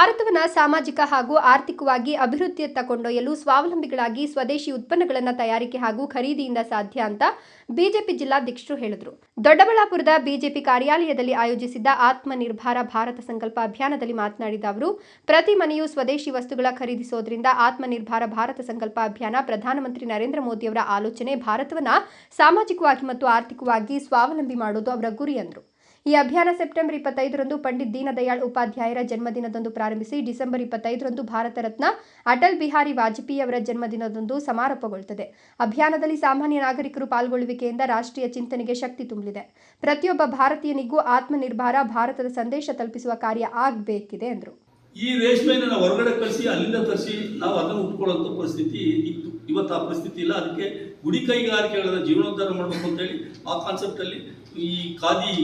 ಭಾರತವನ್ನ ಸಾಮಾಜಿಕ ಹಾಗೂ ಆರ್ಥಿಕವಾಗಿ ಅಭಿವೃದ್ಧಿಯತ್ತ ಕೊಂಡೊಯ್ಯಲು ಸ್ವಾವಲಂಬಿಗಳಾಗಿ ಸ್ವದೇಶಿ ಉತ್ಪನ್ನಗಳನ್ನು ತಯಾರಿಕೆ ಹಾಗೂ ಖರೀದಿಯಿಂದ ಸಾಧ್ಯ ಅಂತ ಬಿಜೆಪಿ ಜಿಲ್ಲಾಧ್ಯಕ್ಷರು ಹೇಳಿದರು. ದೊಡ್ಡಬಳ್ಳಾಪುರದ ಬಿಜೆಪಿ ಕಾರ್ಯಾಲಯದಲ್ಲಿ ಆಯೋಜಿಸಿದ್ದ ಆತ್ಮನಿರ್ಭರ ಭಾರತ ಸಂಕಲ್ಪ ಅಭಿಯಾನದಲ್ಲಿ ಮಾತನಾಡಿದ ಅವರು, ಪ್ರತಿ ಮನೆಯೂ ಸ್ವದೇಶಿ ವಸ್ತುಗಳ ಖರೀದಿಸೋದ್ರಿಂದ ಆತ್ಮನಿರ್ಭರ ಭಾರತ ಸಂಕಲ್ಪ ಅಭಿಯಾನ ಪ್ರಧಾನಮಂತ್ರಿ ನರೇಂದ್ರ ಮೋದಿಯವರ ಆಲೋಚನೆ ಭಾರತವನ್ನ ಸಾಮಾಜಿಕವಾಗಿ ಮತ್ತು ಆರ್ಥಿಕವಾಗಿ ಸ್ವಾವಲಂಬಿ ಮಾಡೋದು ಅವರ ಗುರಿ ಎಂದರು ಈ ಅಭಿಯಾನ ಸೆಪ್ಟೆಂಬರ್ ಇಪ್ಪತ್ತೈದರಂದು ಪಂಡಿತ್ ದೀನದಯಾಳ್ ಉಪಾಧ್ಯಾಯರ ಜನ್ಮದಿನದಂದು ಪ್ರಾರಂಭಿಸಿ ಡಿಸೆಂಬರ್ ಇಪ್ಪತ್ತೈದರಂದು ಭಾರತ ರತ್ನ ಅಟಲ್ ಬಿಹಾರಿ ವಾಜಪೇಯಿ ಅವರ ಜನ್ಮದಿನದಂದು ಸಮಾರೋಪಗೊಳ್ಳುತ್ತದೆ. ಅಭಿಯಾನದಲ್ಲಿ ಸಾಮಾನ್ಯ ನಾಗರಿಕರು ಪಾಲ್ಗೊಳ್ಳುವಿಕೆಯಿಂದ ರಾಷ್ಟ್ರೀಯ ಚಿಂತನೆಗೆ ಶಕ್ತಿ ತುಂಬಲಿದೆ ಪ್ರತಿಯೊಬ್ಬ ಭಾರತೀಯನಿಗೂ ಆತ್ಮನಿರ್ಭರ ಭಾರತದ ಸಂದೇಶ ತಲುಪಿಸುವ ಕಾರ್ಯ ಆಗಬೇಕಿದೆ ಎಂದರು. ಈ ರೇಷ್ಮೆಯನ್ನು ನಾವು ಹೊರಗಡೆ ಕಳಿಸಿ, ಅಲ್ಲಿಂದ ತರಿಸಿ, ನಾವು ಅದನ್ನು ಉಟ್ಕೊಳ್ಳೋಂಥ ಪರಿಸ್ಥಿತಿ ಇತ್ತು. ಇವತ್ತು ಆ ಪರಿಸ್ಥಿತಿ ಇಲ್ಲ. ಅದಕ್ಕೆ ಗುಡಿ ಕೈಗಾರಿಕೆಗಳನ್ನ ಜೀವನೋದ್ಧಾರ ಮಾಡಬೇಕು ಅಂತೇಳಿ ಆ ಕಾನ್ಸೆಪ್ಟಲ್ಲಿ ಈ ಖಾದಿ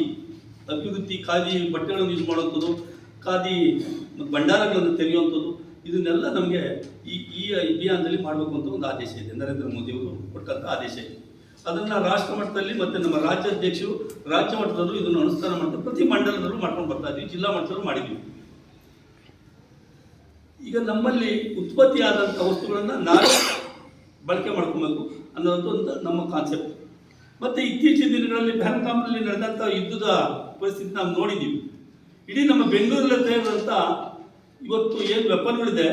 ಅಭಿವೃದ್ಧಿ ಖಾದಿ ಬಟ್ಟೆಗಳನ್ನು ಯೂಸ್ ಮಾಡುವಂಥದ್ದು, ಖಾದಿ ಭಂಡಾರಗಳನ್ನು ತೆರೆಯುವಂಥದ್ದು ಇದನ್ನೆಲ್ಲ ನಮಗೆ ಈ ಈ ಅಭಿಯಾನದಲ್ಲಿ ಮಾಡಬೇಕು ಅಂತ ಒಂದು ಆದೇಶ ಇದೆ. ನರೇಂದ್ರ ಮೋದಿಯವರು ಕೊಟ್ಟಂಥ ಆದೇಶ ಇದೆ. ಅದನ್ನು ರಾಷ್ಟ್ರ ಮಟ್ಟದಲ್ಲಿ ಮತ್ತು ನಮ್ಮ ರಾಜ್ಯಾಧ್ಯಕ್ಷರು ರಾಜ್ಯ ಮಟ್ಟದಲ್ಲೂ ಇದನ್ನು ಅನುಷ್ಠಾನ ಮಾಡ್ತಾರೆ ಪ್ರತಿ ಮಂಡಲದಲ್ಲೂ ಮಾಡ್ಕೊಂಡು ಬರ್ತಾ ಇದ್ದೀವಿ ಜಿಲ್ಲಾ ಮಟ್ಟದಲ್ಲೂ ಮಾಡಿದ್ವಿ. ಈಗ ನಮ್ಮಲ್ಲಿ ಉತ್ಪತ್ತಿಯಾದಂಥ ವಸ್ತುಗಳನ್ನು ನಾವೇ ಬಳಕೆ ಮಾಡ್ಕೊಬೇಕು ಅನ್ನೋದು ಒಂದು ನಮ್ಮ ಕಾನ್ಸೆಪ್ಟ್ ಮತ್ತು ಇತ್ತೀಚಿನ ದಿನಗಳಲ್ಲಿ ಬ್ಯಾಂಕಾಕ್ನಲ್ಲಿ ನಡೆದಂಥ ಯುದ್ಧದ ಪರಿಸ್ಥಿತಿ ನಾವು ನೋಡಿದ್ದೀವಿ. ಇಡೀ ನಮ್ಮ ಬೆಂಗಳೂರಲ್ಲಿ ತಯಾರಂತ ಇವತ್ತು ಏನು ವೆಪನ್ಗಳಿದೆ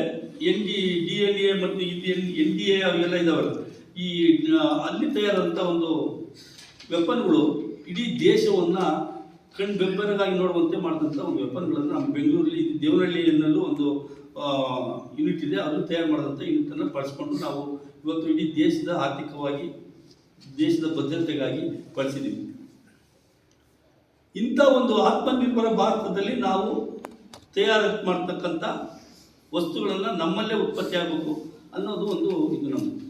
N D D N A ಮತ್ತು ಇದು ಎನ್ ಎನ್ ಡಿ ಎ ಅವೆಲ್ಲ ಇದಾವಲ್ಲ. ಈ ಅಲ್ಲಿ ತಯಾರಾದಂಥ ಒಂದು ವೆಪನ್ಗಳು ಇಡೀ ದೇಶವನ್ನು ಕಣ್ಣು ಬೆಂಬಲಗಾಗಿ ನೋಡುವಂತೆ ಮಾಡಿದಂಥ ಒಂದು ವೆಪನ್ಗಳನ್ನು ನಮ್ಮ ಬೆಂಗಳೂರಲ್ಲಿ ದೇವನಹಳ್ಳಿಯಲ್ಲೂ ಒಂದು ಯೂನಿಟ್ ಇದೆ. ಅದು ತಯಾರು ಮಾಡಿದಂಥ ಯೂನಿಟನ್ನು ಬಳಸ್ಕೊಂಡು ನಾವು ಇವತ್ತು ಇಡೀ ದೇಶದ ಆರ್ಥಿಕವಾಗಿ ದೇಶದ ಭದ್ರತೆಗಾಗಿ ಬಳಸಿದ್ದೀವಿ. ಇಂಥ ಒಂದು ಆತ್ಮನಿರ್ಭರ ಭಾರತದಲ್ಲಿ ನಾವು ತಯಾರು ಮಾಡ್ತಕ್ಕಂಥ ವಸ್ತುಗಳನ್ನು ನಮ್ಮಲ್ಲೇ ಉತ್ಪತ್ತಿ ಆಗಬೇಕು ಅನ್ನೋದು ಒಂದು ಇದು ನಮ್ಮದು